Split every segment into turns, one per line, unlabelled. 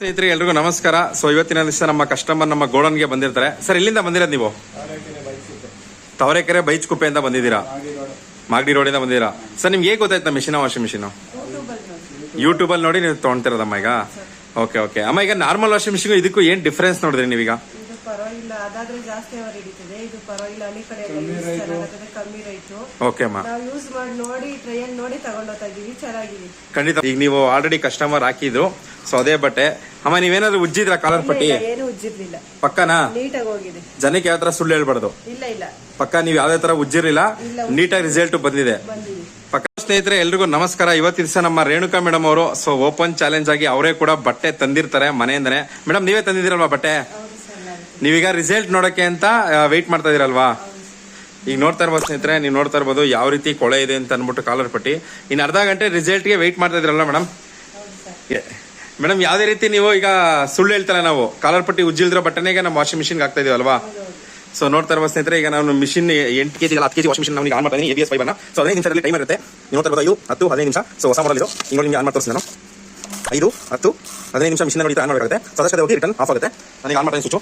ಸ್ನೇಹಿತರೆ ಎಲ್ರಿಗೂ ನಮಸ್ಕಾರ. ಸೊ ಇವತ್ತಿನ ದಿವಸ ನಮ್ಮ ಕಸ್ಟಮರ್ ನಮ್ಮ ಗೋಡನ್ಗೆ ಬಂದಿರ್ತಾರೆ. ಸರ್ ಇಲ್ಲಿಂದ ಬಂದಿರೋದು ನೀವು? ತವರೆಕೆರೆ ಬೈಚ್ಕುಪ್ಪೆ ಅಂತ ಬಂದಿದ್ದೀರಾ? ಮಾಗಡಿ ರೋಡಿಂದ ಬಂದಿದ್ದೀರಾ? ಸರ್ ನಿಮ್ಗೆ ಹೇಗೆ ಗೊತ್ತಾಯ್ತು ಮಿಷಿನ ವಾಷಿಂಗ್ ಮಿಷಿನ್ ಯೂಟ್ಯೂಬ್ ಅಲ್ಲಿ ನೋಡಿ ನೀವು ತೊಗೊಂತಿರೋದಮ್ಮ ಈಗ? ಓಕೆ ಓಕೆ ಅಮ್ಮ ಈಗ ನಾರ್ಮಲ್ ವಾಷಿಂಗ್ ಮಿಷಿನ್ ಇದಕ್ಕೂ ಏನ್ ಡಿಫ್ರೆನ್ಸ್ ನೋಡಿದ್ರಿ ನೀವೀಗ
ಇದು ಪರವಾಗಿಲ್ಲ. ಅದಾದ್ರೆ ಜಾಸ್ತಿ ಅವರ್ ಹಿಡಿತದೆ. ಇದು ಪರವಾಗಿಲ್ಲ. ಹಳ್ಳಿ ಕಡೆ ಎಲ್ಲ use ಕಮ್ಮಿ ರೈಟು
ಓಕೆ ಅಮ್ಮ.
ನಾವು ಯೂಸ್ ಮಾಡಿ ನೋಡಿ ಟ್ರಯಲ್ ನೋಡಿ ತಗೊಂಡೋಗ್ತಾ ಇದೀವಿ ಚೆನ್ನಾಗಿದೆ.
ಖಂಡಿತ. ಈಗ ನೀವು ಆಲ್ರೆಡಿ ಕಸ್ಟಮರ್ ಹಾಕಿದ್ರು ಸೊ ಅದೇ ಬಟ್ಟೆ. ಅಮ್ಮ ನೀವೇನಾದ್ರು ಉಜ್ಜಿದ್ರ ಕಾಲರ್ ಪಟ್ಟಿ?
ಏನು ಉಜ್ಜಿರ್ಲಿಲ್ಲ.
ಪಕ್ಕನಾ?
ನೀಟಾಗಿ ಹೋಗಿದೆ.
ಜನಕ್ಕೆ ಯಾವ ತರ ಸುಳ್ಳು ಹೇಳ್ಬಾರ್ದು?
ಇಲ್ಲ ಇಲ್ಲ.
ಪಕ್ಕ ನೀವು ಯಾವ್ದೇ ತರ
ಉಜ್ಜಿರ್ಲಿಲ್ಲ.
ನೀಟಾಗಿ ರಿಸಲ್ಟ್ ಬಂದಿದೆ. ಪಕ್ಕ ಸ್ನೇಹಿತರೆ ಎಲ್ರಿಗೂ ನಮಸ್ಕಾರ. ಇವತ್ತಿನ ದಿವಸ ನಮ್ಮ ರೇಣುಕಾ ಮೇಡಮ್ ಅವರು ಸೊ ಓಪನ್ ಚಾಲೆಂಜ್ ಆಗಿ ಅವರೇ ಕೂಡ ಬಟ್ಟೆ ತಂದಿರ್ತಾರೆ ಮನೆಯಿಂದನೇ. ಮೇಡಮ್ ನೀವೇ ತಂದಿದ್ದೀರಲ್ವಾ ಬಟ್ಟೆ? ನೀವೀಗ ರಿಸಲ್ಟ್ ನೋಡಕ್ಕೆ ಅಂತ ವೆಯ್ಟ್ ಮಾಡ್ತಾ ಇದೀರಲ್ವಾ? ಈಗ ನೋಡ್ತಾ ಇರ್ಬೋದು ಸ್ನೇಹಿತರೆ ನೀವು ನೋಡ್ತಾ ಇರ್ಬೋದು ಯಾವ ರೀತಿ ಕೊಳೆ ಇದೆ ಅಂತ ಅನ್ಬಿಟ್ಟು ಕಾಲರ್ ಪಟ್ಟಿ. ಇನ್ನು ಅರ್ಧ ಗಂಟೆ ರಿಸಲ್ಟ್ಗೆ ವೆಯ್ಟ್ ಮಾಡ್ತಾ ಇದ್ರಲ್ಲ ಮೇಡಮ್ ಮೇಡಮ್, ಯಾವುದೇ ರೀತಿ ನೀವು ಈಗ ಸುಳ್ಳು ಹೇಳ್ತಾರೆ ನಾವು, ಕಾಲರ್ ಪಟ್ಟಿ ಉಜ್ಜಿಲ್ದಿರೋ ಬಟ್ಟನೆಗೆ ನಮ್ಮ ವಾಷಿಂಗ್ ಮಿಷಿನ್ಗೆ ಹಾಕ್ತಾ ಇದೀವಲ್ವಾ ಸೊ ನೋಡ್ತಾ ಇರುವ ಸ್ನೇಹಿತರೆ, ಈಗ ನಾನು ಮಿಷಿನ್ ಎಂಟು ಕೆಜಿ ಹತ್ತು ಕೆಜಿ ವಾಷಿಂಗ್ ಮಿಷಿನ್ ನಮಗೆ ಆನ್ ಮಾಡ್ತಾ ಇದ್ದೀನಿ ಎ ಬಿ ಎಸ್ ಫೈಬರ್ನ ಸೊ ಹದಿನೈದು ನಿಮಿಷದಲ್ಲಿ ಟೈಮ್ ಇರುತ್ತೆ. ನೋಡ್ತಾ ಇರ್ಬೋದು ಐದು, ಹತ್ತು, ಹದಿನೈದು ನಿಮಿಷ. ಸೊ ಹೊಸ ಮಾಡಲ್ ಇದು. ಈಗ ನಿಮಗೆ ಆನ್ ಮಾಡ್ತಾ ನಾನು. ಐದು, ಹತ್ತು, ಹದಿನೈದು ನಿಮಿಷ ಮಿಷಿನ್ ನೋಡಿ ಆನ್ ಮಾಡಬೇಕಾಗುತ್ತೆ. ಸದಸ್ಯದ ಹೋಗಿ ರಿಟರ್ನ್ ಆಫ್ ಆಗುತ್ತೆ. ನನಗೆ ಆನ್ ಮಾಡ್ತಾ ಸ್ವಿಚ್ಚು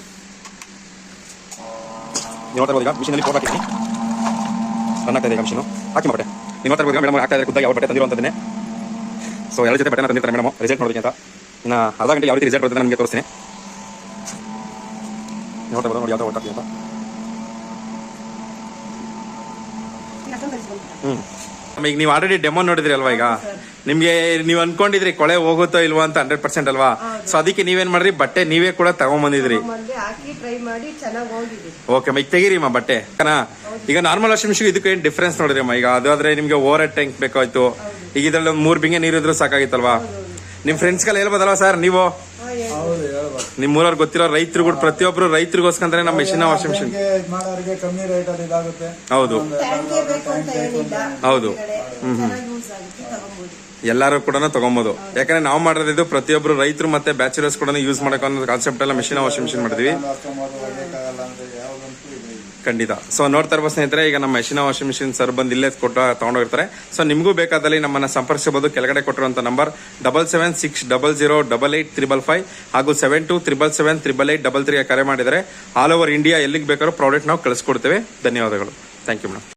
ನೀವು ನೋಡ್ತಾ ಈಗ ಮಿಷಿನಲ್ಲಿ ಫೋನ್ ಹಾಕಿದ್ದೀನಿ. ರನ್ ಆಗ್ತಾ ಇದೆ ಈಗ ಮಿಷಿನು ಹಾಕಿ ಮಾಡ್ದೆ ನೀವು ನೋಡ್ತಾ ಇರ್ಬೋದು ಮೇಡಮ್ ಆಗ್ತಾ ಇದೆ ಖುದ್ದಾಗಿ ಅವ್ರ ಬಟ್ಟೆ ತಂದಿರುವಂತದ್ದೇ ಸೊ ಎರಡು ಜೊತೆ ಬಟ್ಟೆ ತಂದಿರ್ತಾರೆ ಮೇಡಮ್, ರಿಸಲ್ಟ್ ನೋಡೋದಕ್ಕೆ ಅಂತ ಇನ್ನು ಅರ್ಧ ಗಂಟೆ ಯಾವ ರೀತಿ ರಿಸಲ್ಟ್ ಬರುತ್ತೆ ನಿಮಗೆ ತೋರಿಸ್ತೀನಿ. ನೋಡ್ತಾ ನೋಡಿ ಯಾವ ವರ್ಕ್ ಆಗ್ತಿದೆ ಅಂತ. ಹ್ಮ್. ಈಗ ನೀವು ಆಲ್ರೆಡಿ ಡೆಮೋ ನೋಡಿದ್ರಿ ಅಲ್ವಾ ಈಗ? ನಿಮ್ಗೆ ನೀವು ಅನ್ಕೊಂಡಿದ್ರಿ ಕೊಳೆ ಹೋಗುತ್ತೋ ಇಲ್ವಾ ಅಂತ ಹಂಡ್ರೆಡ್ ಪರ್ಸೆಂಟ್ ಅಲ್ವಾ? ಸೊ ಅದಕ್ಕೆ ನೀವೇನ್ ಮಾಡ್ರಿ ಬಟ್ಟೆ ನೀವೇ ಕೂಡ ತಗೊಂಬಂದಿದ್ರಿ. ಓಕೆ ಈಗ ತೆಗೀರಿ ಅಮ್ಮ ಬಟ್ಟೆ? ಈಗ ನಾರ್ಮಲ್ ವಾಷಿಂಗ್ ಮಿಷಿನ್ ಇದಕ್ಕೆ ಏನ್ ಡಿಫ್ರೆನ್ಸ್ ನೋಡಿದ್ರಿ ಅಮ್ಮ ಈಗ? ಅದಾದ್ರೆ ನಿಮ್ಗೆ ಓವರ್ ಹೆಡ್ ಟ್ಯಾಂಕ್ ಬೇಕಾಯ್ತು ಈಗ ಇದ್ರಲ್ಲಿ ಒಂದು ಮೂರ್ ಬಿಂಗೆ ನೀರು ಇದ್ರು ಸಾಕಾಗಿತ್ತಲ್ವಾ ನಿಮ್ ಫ್ರೆಂಡ್ಸ್ಗೆಲ್ಲ ಹೇಳ್ಬೋದಲ್ವ ಸರ್ ನೀವು?
ಹೌದು ಹೇಳಿ.
ನಿಮ್ ಊರವ್ರು ಗೊತ್ತಿರೋ ರೈತರು ಕೂಡ ಪ್ರತಿಯೊಬ್ರು ರೈತರಿಗೋಸ್ಕರ ನಮ್ಮ ಮಿಷಿನ್ ವಾಷಿಂಗ್ ಮಿಷಿನ್
ನಮ್ಗೆ ಇದ್ ಮಾಡೋರಿಗೆ ಕಮ್ಮಿ ರೇಟ್ ಅಲ್ಲಿ ಇದಾಗುತ್ತೆ?
ಹೌದು.
ಟ್ಯಾಂಕೇ ಬೇಕು ಅಂತ ಏನಿಲ್ಲ.
ಹೌದು.
ಹ್ಮ್ ಹ್ಮ್. ಚೆನ್ನಾಗಿ ಯೂಸ್ ಆಗುತ್ತೆ ತಗೊಂಬೋದು.
ಎಲ್ಲರೂ ಕೂಡ ತಗೊಬಹುದು ಯಾಕಂದ್ರೆ ನಾವು ಮಾಡೋದಿದ್ದು ಪ್ರತಿಯೊಬ್ಬರು ರೈತರು ಮತ್ತೆ ಬ್ಯಾಚುಲರ್ಸ್ ಕೂಡ ಯೂಸ್ ಮಾಡೋ ಅನ್ನೋ ಕಾನ್ಸೆಪ್ಟ್ ಎಲ್ಲ ಮಿಷಿನ್ ವಾಷಿಂಗ್ ಮಿಷಿನ್ ಮಾಡಿದ್ವಿ. ಖಂಡಿತ. ಸೊ ನೋಡ್ತಾ ಇರ್ಬೋದು ಸ್ನೇಹಿತರೆ, ಈಗ ನಮ್ಮ ಮೆಷಿನ ವಾಷಿಂಗ್ ಮಿಷಿನ್ ಸರ್ ಬಂದು ಇಲ್ಲೇ ಕೊಟ್ಟು ತಗೊಂಡೋಗಿರ್ತಾರೆ. ಸೊ ನಿಮಗೂ ಬೇಕಾದಲ್ಲಿ ನಮ್ಮನ್ನ ಸಂಪರ್ಕಿಸಬಹುದು. ಕೆಳಗಡೆ ಕೊಟ್ಟಿರುವಂತ number double seven six double zero double eight triple five ಹಾಗೂ seven two triple seven triple eight double ತ್ರೀಗೆ ಕರೆ ಮಾಡಿದರೆ ಆಲ್ ಓವರ್ ಇಂಡಿಯಾ ಎಲ್ಲಿಗೆ ಬೇಕಾದ್ರೂ ಪ್ರಾಡಕ್ಟ್ ನಾವು ಕಳಿಸ್ಕೊಡ್ತೇವೆ. ಧನ್ಯವಾದಗಳು. Thank you madam